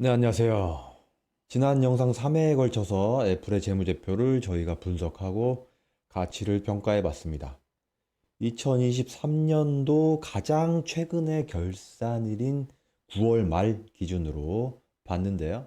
네, 안녕하세요. 지난 영상 3회에 걸쳐서 애플의 재무제표를 저희가 분석하고 가치를 평가해 봤습니다. 2023년도 가장 최근의 결산일인 9월 말 기준으로 봤는데요.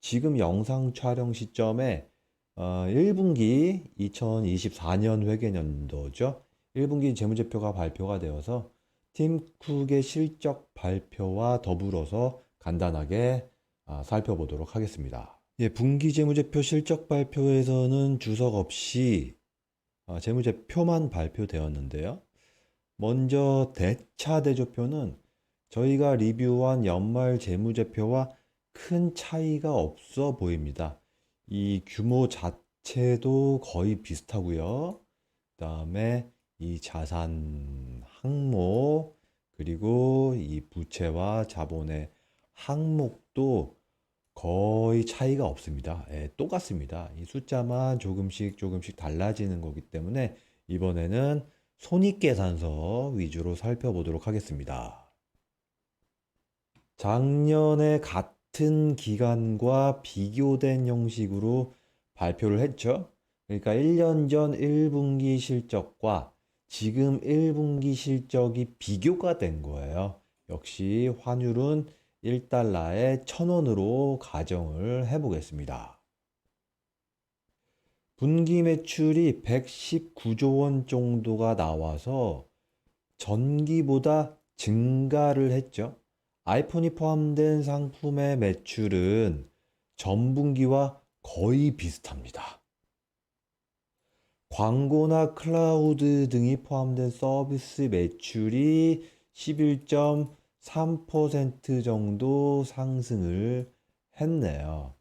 지금 영상 촬영 시점에 어, 1분기 2024년 회계연도죠. 1분기 재무제표가 발표가 되어서 팀쿡의 실적 발표와 더불어서 간단하게 아, 살펴보도록 하겠습니다. 예, 분기 재무제표 실적 발표에서는 주석 없이 아, 재무제표만 발표되었는데요. 먼저 대차 대조표는 저희가 리뷰한 연말 재무제표와 큰 차이가 없어 보입니다. 이 규모 자체도 거의 비슷하고요. 그 다음에 이 자산 항목 그리고 이 부채와 자본의 항목도 거의 차이가 없습니다. 예, 똑같습니다. 이 숫자만 조금씩 조금씩 달라지는 거기 때문에 이번에는 손익계산서 위주로 살펴보도록 하겠습니다. 작년에 같은 기간과 비교된 형식으로 발표를 했죠. 그러니까 1년 전 1분기 실적과 지금 1분기 실적이 비교가 된 거예요. 역시 환율은 1달러에 1000원으로 가정을 해보겠습니다. 분기 매출이 119조 원 정도가 나와서 전기보다 증가를 했죠. 아이폰이 포함된 상품의 매출은 전분기와 거의 비슷합니다. 광고나 클라우드 등이 포함된 서비스 매출이 11.3% 정도 상승을 했네요.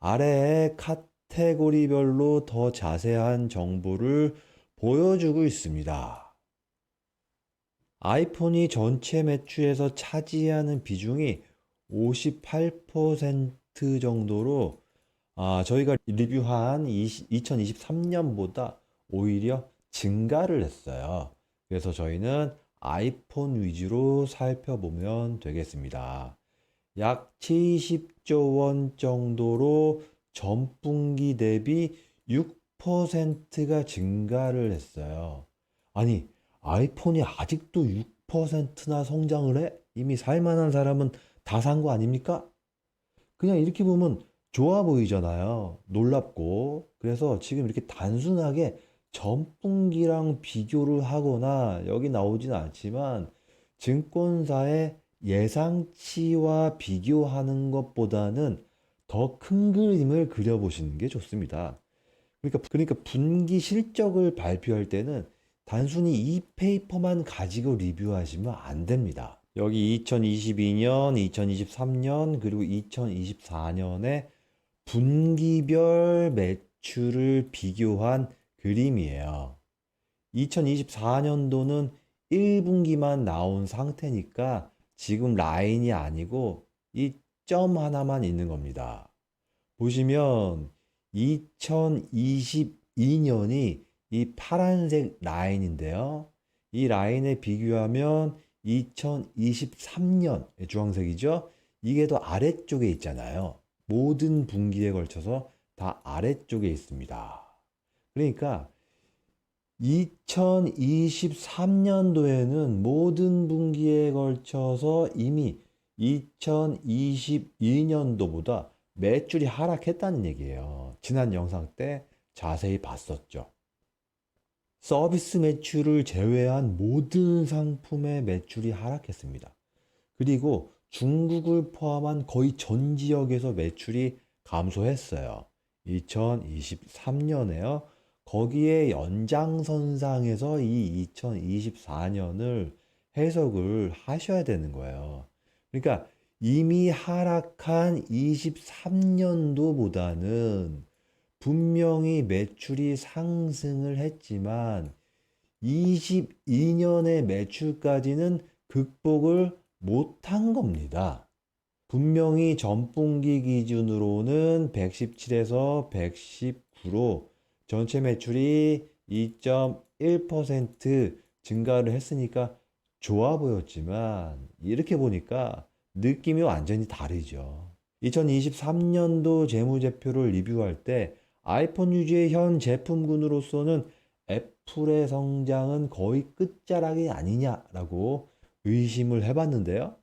아래에 카테고리별로 더 자세한 정보를 보여주고 있습니다. 아이폰이 전체 매출에서 차지하는 비중이 58% 정도로 아, 저희가 리뷰한 2023년보다 오히려 증가를 했어요. 그래서 저희는 아이폰 위주로 살펴보면 되겠습니다. 약 70조 원 정도로 전분기 대비 6%가 증가를 했어요. 아니, 아이폰이 아직도 6%나 성장을 해? 이미 살만한 사람은 다 산 거 아닙니까? 그냥 이렇게 보면 좋아 보이잖아요. 놀랍고. 그래서 지금 이렇게 단순하게 전분기랑 비교를 하거나 여기 나오진 않지만 증권사의 예상치와 비교하는 것보다는 더 큰 그림을 그려보시는 게 좋습니다. 그러니까, 그러니까 분기 실적을 발표할 때는 단순히 이 페이퍼만 가지고 리뷰하시면 안 됩니다. 여기 2022년, 2023년, 그리고 2024년에 분기별 매출을 비교한 그림이에요. 2024년도는 1분기만 나온 상태니까 지금 라인이 아니고 이 점 하나만 있는 겁니다. 보시면 2022년이 이 파란색 라인인데요. 이 라인에 비교하면 2023년 주황색이죠. 이게 더 아래쪽에 있잖아요. 모든 분기에 걸쳐서 다 아래쪽에 있습니다. 그러니까 2023년도에는 모든 분기에 걸쳐서 이미 2022년도보다 매출이 하락했다는 얘기예요. 지난 영상 때 자세히 봤었죠. 서비스 매출을 제외한 모든 상품의 매출이 하락했습니다. 그리고 중국을 포함한 거의 전 지역에서 매출이 감소했어요. 2023년에요. 거기에 연장선상에서 이 2024년을 해석을 하셔야 되는 거예요. 그러니까 이미 하락한 23년도보다는 분명히 매출이 상승을 했지만 22년의 매출까지는 극복을 못한 겁니다. 분명히 전분기 기준으로는 117에서 119로 전체 매출이 2.1% 증가를 했으니까 좋아 보였지만 이렇게 보니까 느낌이 완전히 다르죠. 2023년도 재무제표를 리뷰할 때 아이폰 유지의 현 제품군으로서는 애플의 성장은 거의 끝자락이 아니냐라고 의심을 해봤는데요.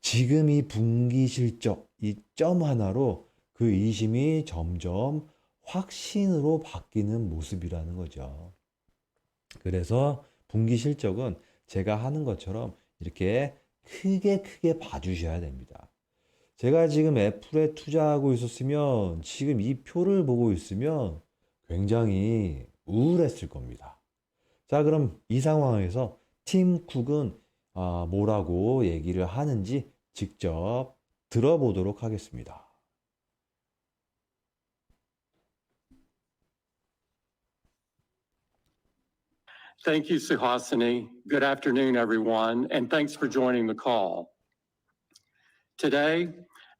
지금 이 분기 실적, 이 점 하나로 그 의심이 점점 확신으로 바뀌는 모습이라는 거죠. 그래서 분기 실적은 제가 하는 것처럼 이렇게 크게 크게 봐주셔야 됩니다. 제가 지금 애플에 투자하고 있었으면 지금 이 표를 보고 있으면 굉장히 우울했을 겁니다. 자, 그럼 이 상황에서 팀 쿡은 아, 뭐라고 얘기를 하는지 직접 들어보도록 하겠습니다. Thank you, Suhasini. Good afternoon, everyone, and thanks for joining the call. Today,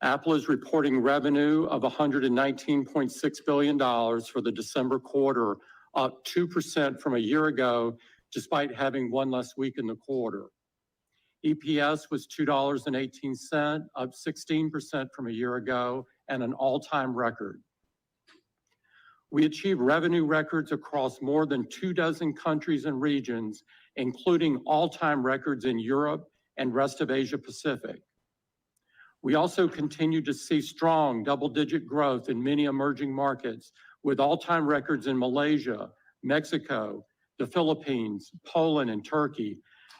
Apple is reporting revenue of $119.6 billion for the December quarter, up 2% from a year ago, despite having one less week in the quarter. EPS was $2.18, up 16% from a year ago, and an all-time record. We achieved revenue records across more than two dozen countries and regions, including all-time records in Europe and rest of Asia Pacific. We also continue to see strong double-digit growth in many emerging markets, with all-time records in Malaysia, Mexico, the Philippines, Poland, and Turkey,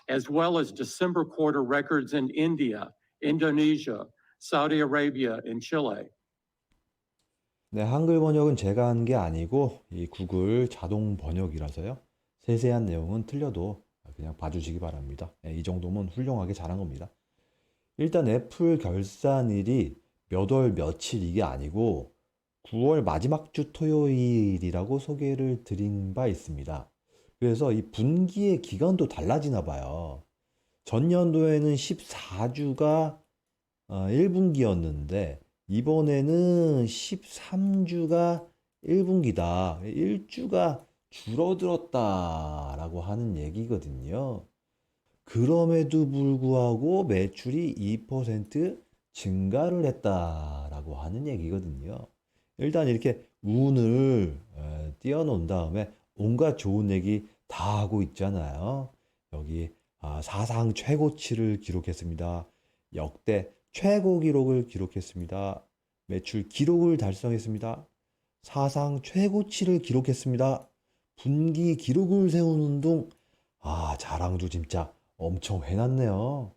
as well as December quarter records in India, Indonesia, Saudi Arabia, and Chile. 네, 한글 번역은 제가 한 게 아니고 이 구글 자동 번역이라서요. 세세한 내용은 틀려도 그냥 봐주시기 바랍니다. 네, 이 정도면 훌륭하게 잘한 겁니다. 일단 애플 결산일이 몇 월 며칠 이게 아니고 9월 마지막 주 토요일이라고 소개를 드린 바 있습니다. 그래서 이 분기의 기간도 달라지나 봐요. 전년도에는 14주가 1분기였는데 이번에는 13주가 1분기다. 1주가 줄어들었다 라고 하는 얘기거든요. 그럼에도 불구하고 매출이 2% 증가를 했다 라고 하는 얘기거든요. 일단 이렇게 운을 띄워놓은 다음에 온갖 좋은 얘기 다 하고 있잖아요. 여기 아, 사상 최고치를 기록했습니다. 역대 최고 기록을 기록했습니다. 매출 기록을 달성했습니다. 사상 최고치를 기록했습니다. 분기 기록을 세우는 둥, 아, 자랑도 진짜 엄청 해놨네요.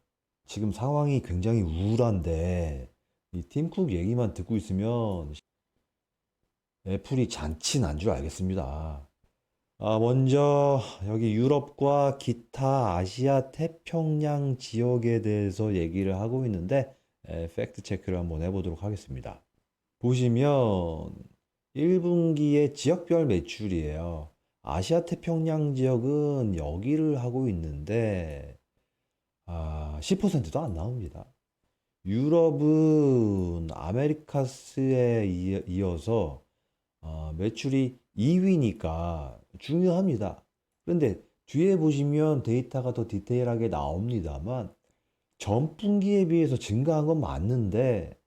지금 상황이 굉장히 우울한데, 이 팀쿡 얘기만 듣고 있으면 애플이 잔치 난 줄 알겠습니다. 아, 먼저 여기 유럽과 기타 아시아 태평양 지역에 대해서 얘기를 하고 있는데 에, 팩트 체크를 한번 해보도록 하겠습니다. 보시면 1분기의 지역별 매출이에요. 아시아 태평양 지역은 여기를 하고 있는데 아, 10%도 안 나옵니다. 유럽은 아메리카스에 이- 이어서 어, 매출이 2위니까 중요합니다. 그런데 뒤에 보시면 데이터가 더 디테일하게 나옵니다만 전 분기에 비해서 증가한 건 맞는데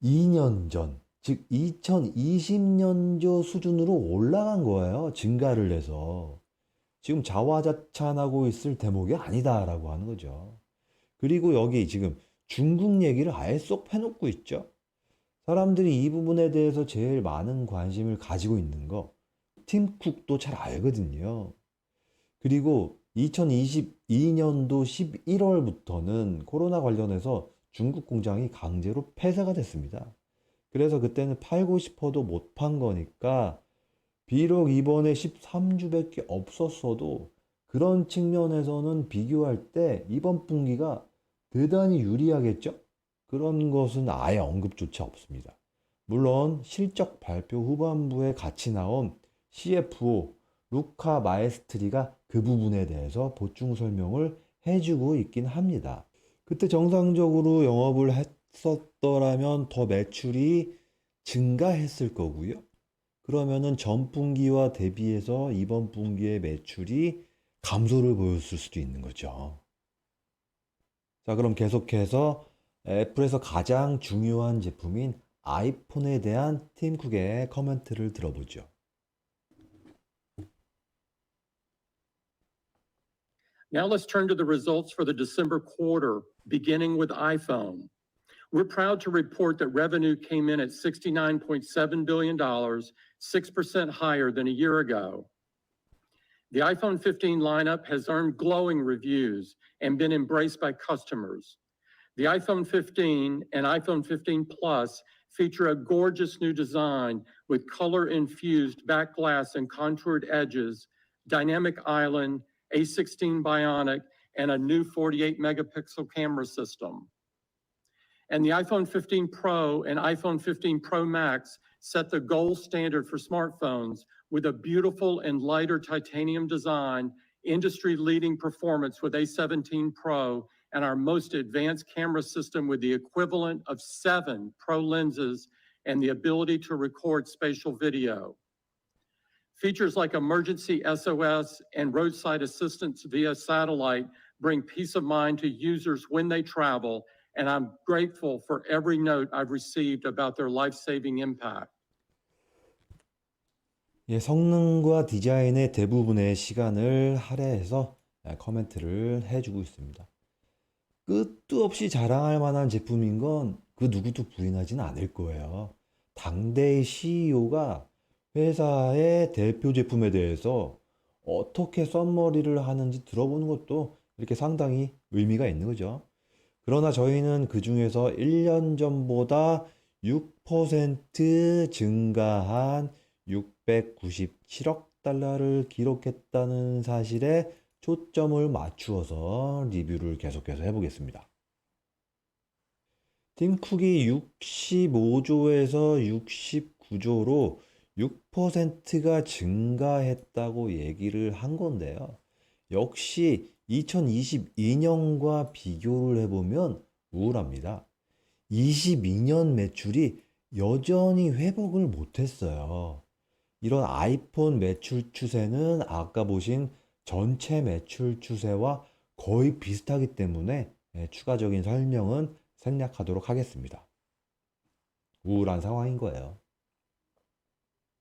2년 전, 즉 2020년도 수준으로 올라간 거예요. 증가를 해서. 지금 자화자찬하고 있을 대목이 아니다라고 하는 거죠. 그리고 여기 지금 중국 얘기를 아예 쏙 빼놓고 있죠. 사람들이 이 부분에 대해서 제일 많은 관심을 가지고 있는 거, 팀쿡도 잘 알거든요. 그리고 2022년도 11월부터는 코로나 관련해서 중국 공장이 강제로 폐쇄가 됐습니다. 그래서 그때는 팔고 싶어도 못 판 거니까 비록 이번에 13주밖에 없었어도 그런 측면에서는 비교할 때 이번 분기가 대단히 유리하겠죠? 그런 것은 아예 언급조차 없습니다. 물론 실적 발표 후반부에 같이 나온 CFO 루카 마에스트리가 그 부분에 대해서 보충 설명을 해주고 있긴 합니다. 그때 정상적으로 영업을 했었더라면 더 매출이 증가했을 거고요. 그러면은 전 분기와 대비해서 이번 분기의 매출이 감소를 보였을 수도 있는 거죠. 자, 그럼 계속해서 애플에서 가장 중요한 제품인 아이폰에 대한 팀 쿡의 커멘트를 들어보죠. Now let's turn to the results for the December quarter, beginning with iPhone. We're proud to report that revenue came in at $69.7 billion, 6% higher than a year ago. The iPhone 15 lineup has earned glowing reviews and been embraced by customers. The iPhone 15 and iPhone 15 Plus feature a gorgeous new design with color-infused back glass and contoured edges, dynamic island, A16 Bionic, and a new 48 megapixel camera system. And the iPhone 15 Pro and iPhone 15 Pro Max set the gold standard for smartphones with a beautiful and lighter titanium design, industry-leading performance with A17 Pro, and our most advanced camera system with the equivalent of seven Pro lenses and the ability to record spatial video. Features like emergency SOS and roadside assistance via satellite bring peace of mind to users when they travel, and I'm grateful for every note I've received about their life-saving impact. 예, 성능과 디자인의 대부분의 시간을 할애해서 예, 커멘트를 해주고 있습니다. 끝도 없이 자랑할 만한 제품인 건 그 누구도 부인하지는 않을 거예요. 당대의 CEO가 회사의 대표 제품에 대해서 어떻게 썸머리를 하는지 들어보는 것도 이렇게 상당히 의미가 있는 거죠. 그러나 저희는 그 중에서 1년 전보다 6% 증가한 697억 달러를 기록했다는 사실에 초점을 맞추어서 리뷰를 계속해서 해보겠습니다. 팀 쿡이 65조에서 69조로 6%가 증가했다고 얘기를 한 건데요. 역시 2022년과 비교를 해보면 우울합니다. 22년 매출이 여전히 회복을 못했어요. 이런 아이폰 매출 추세는 아까 보신 전체 매출 추세와 거의 비슷하기 때문에 예, 추가적인 설명은 생략하도록 하겠습니다. 우울한 상황인 거예요.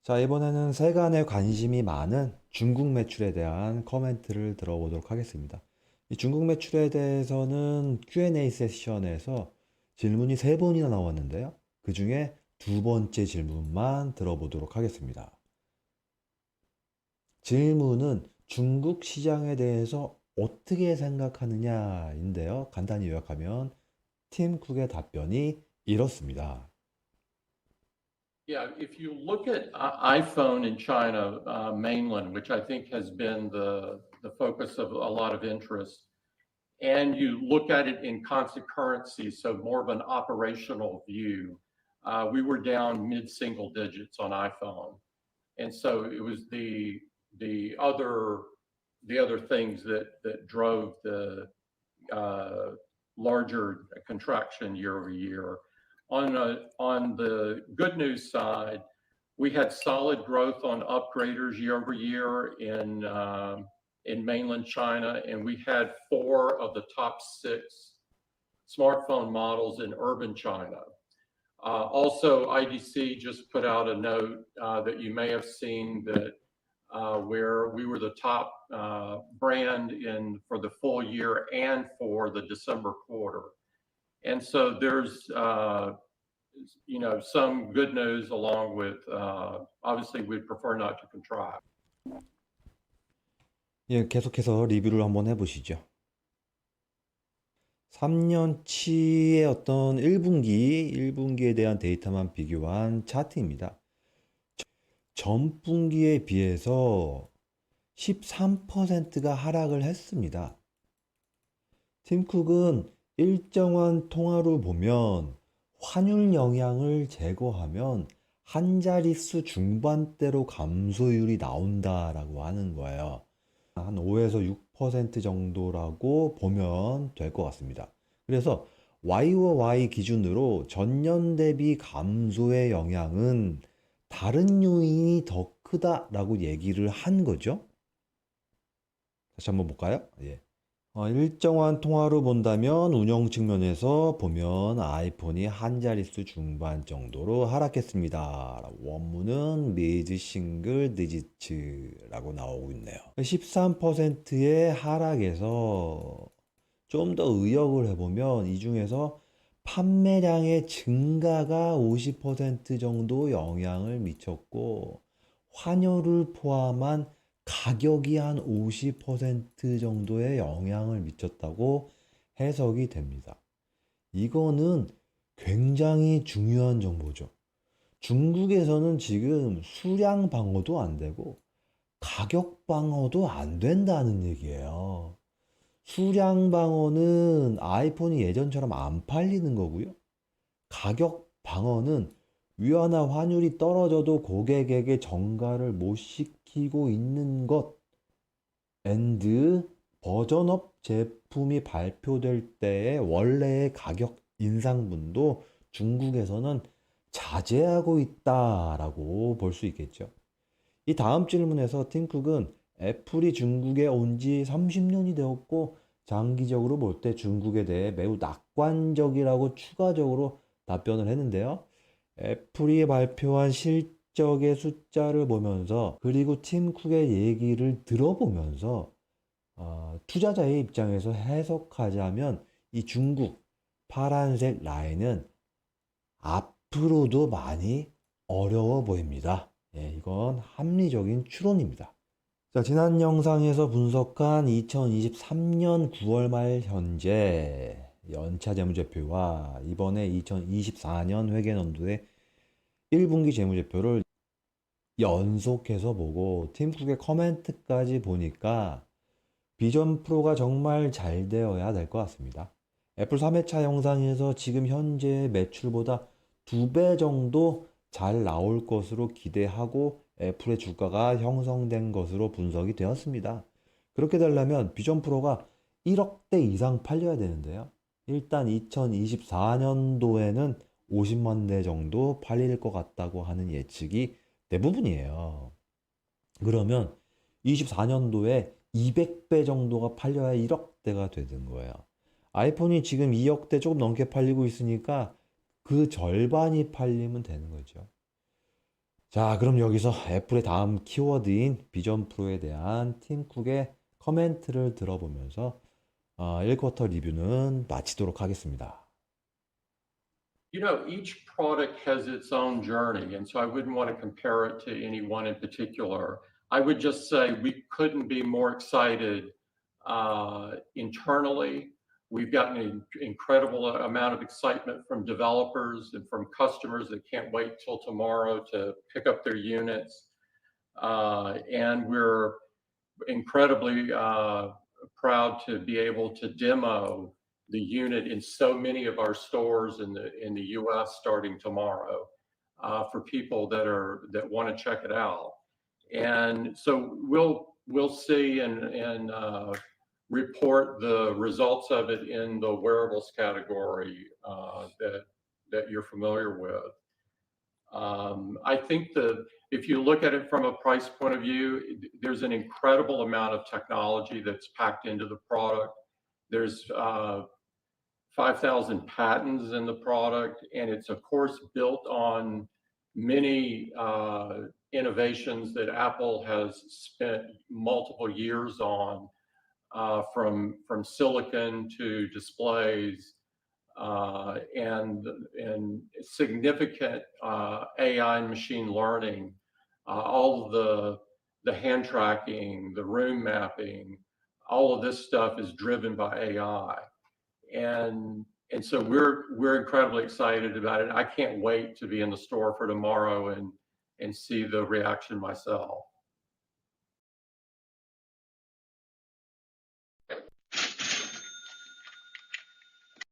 자, 이번에는 세간에 관심이 많은 중국 매출에 대한 커멘트를 들어보도록 하겠습니다. 이 중국 매출에 대해서는 Q&A 세션에서 질문이 세 번이나 나왔는데요. 그 중에 두 번째 질문만 들어보도록 하겠습니다. 질문은 중국 시장에 대해서 어떻게 생각하느냐인데요. 간단히 요약하면 팀 쿡의 답변이 이렇습니다. Yeah, if you look at i- iPhone in China, uh, mainland, which I think has been the, the focus of a lot of interest, and you look at it in constant currency, so more of an operational view, uh, we were down mid-single digits on iPhone. And so it was the, the other, the other things that, that drove the, uh, larger contraction year over year. On, uh, on the good news side, we had solid growth on upgraders year over year in, um, in mainland China, and we had four of the top six smartphone models in urban China. Uh, also, IDC just put out a note uh, that you may have seen that uh, where we were the top uh, brand in for the full year and for the December quarter. And so there's, uh, you know, some good news along with, uh, obviously, we'd prefer not to contrive. 예, 계속해서 리뷰를 한번 해보시죠. 3년치의 어떤 1분기, 1분기에 대한 데이터만 비교한 차트입니다. 전 분기에 비해서 13%가 하락을 했습니다. 팀쿡은 일정한 통화로 보면 환율 영향을 제거하면 한 자릿수 중반대로 감소율이 나온다라고 하는 거예요. 한 5에서 6% 정도라고 보면 될 것 같습니다. 그래서 Y와 Y 기준으로 전년 대비 감소의 영향은 다른 요인이 더 크다라고 얘기를 한 거죠. 다시 한번 볼까요? 예. 어, 일정한 통화로 본다면 운영 측면에서 보면 아이폰이 한 자릿수 중반 정도로 하락했습니다. 원문은 mid single digits라고 나오고 있네요. 13%의 하락에서 좀 더 의역을 해보면 이 중에서 판매량의 증가가 50% 정도 영향을 미쳤고 환율을 포함한 가격이 한 50% 정도의 영향을 미쳤다고 해석이 됩니다. 이거는 굉장히 중요한 정보죠. 중국에서는 지금 수량 방어도 안 되고 가격 방어도 안 된다는 얘기예요. 수량 방어는 아이폰이 예전처럼 안 팔리는 거고요. 가격 방어는 위안화 환율이 떨어져도 고객에게 정가를 못 시키고 있는 것. 앤드 버전업 제품이 발표될 때의 원래의 가격 인상분도 중국에서는 자제하고 있다라고 볼 수 있겠죠. 이 다음 질문에서 팀쿡은 애플이 중국에 온 지 30년이 되었고 장기적으로 볼 때 중국에 대해 매우 낙관적이라고 추가적으로 답변을 했는데요. 애플이 발표한 실적의 숫자를 보면서 그리고 팀 쿡의 얘기를 들어보면서 어, 투자자의 입장에서 해석하자면 이 중국 파란색 라인은 앞으로도 많이 어려워 보입니다. 예, 이건 합리적인 추론입니다. 자, 지난 영상에서 분석한 2023년 9월 말 현재 연차 재무제표와 이번에 2024년 회계연도의 1분기 재무제표를 연속해서 보고 팀쿡의 커멘트까지 보니까 비전 프로가 정말 잘 되어야 될 것 같습니다. 애플 3회차 영상에서 지금 현재 매출보다 두 배 정도 잘 나올 것으로 기대하고 애플의 주가가 형성된 것으로 분석이 되었습니다. 그렇게 되려면 비전 프로가 1억대 이상 팔려야 되는데요. 일단 2024년도에는 50만 대 정도 팔릴 것 같다고 하는 예측이 대부분이에요. 그러면 24년도에 200배 정도가 팔려야 1억대가 되는 거예요. 아이폰이 지금 2억대 조금 넘게 팔리고 있으니까 그 절반이 팔리면 되는 거죠. 자, 그럼 여기서 애플의 다음 키워드인 비전 프로에 대한 팀쿡의 커멘트를 들어보면서 어, 1쿼터 리뷰는 마치도록 하겠습니다. You know, each product has its own journey, and so I wouldn't want to compare it to any one in particular. I would just say we couldn't be more excited uh, internally. We've gotten an incredible amount of excitement from developers and from customers that can't wait till tomorrow to pick up their units. Uh, and we're incredibly uh, proud to be able to demo the unit in so many of our stores in the in the U.S. starting tomorrow uh, for people that are that want to check it out. And so we'll we'll see and and uh, report the results of it in the wearables category uh, that that you're familiar with. Um, I think the if you look at it from a price point of view, there's an incredible amount of technology that's packed into the product. There's uh, 5,000 patents in the product, and it's of course built on many uh, innovations that Apple has spent multiple years on, uh, from from silicon to displays, uh, and and significant uh, AI and machine learning, uh, all of the the hand tracking, the room mapping, all of this stuff is driven by AI and and so we're we're incredibly excited about it. I can't wait to be in the store for tomorrow and and see the reaction myself.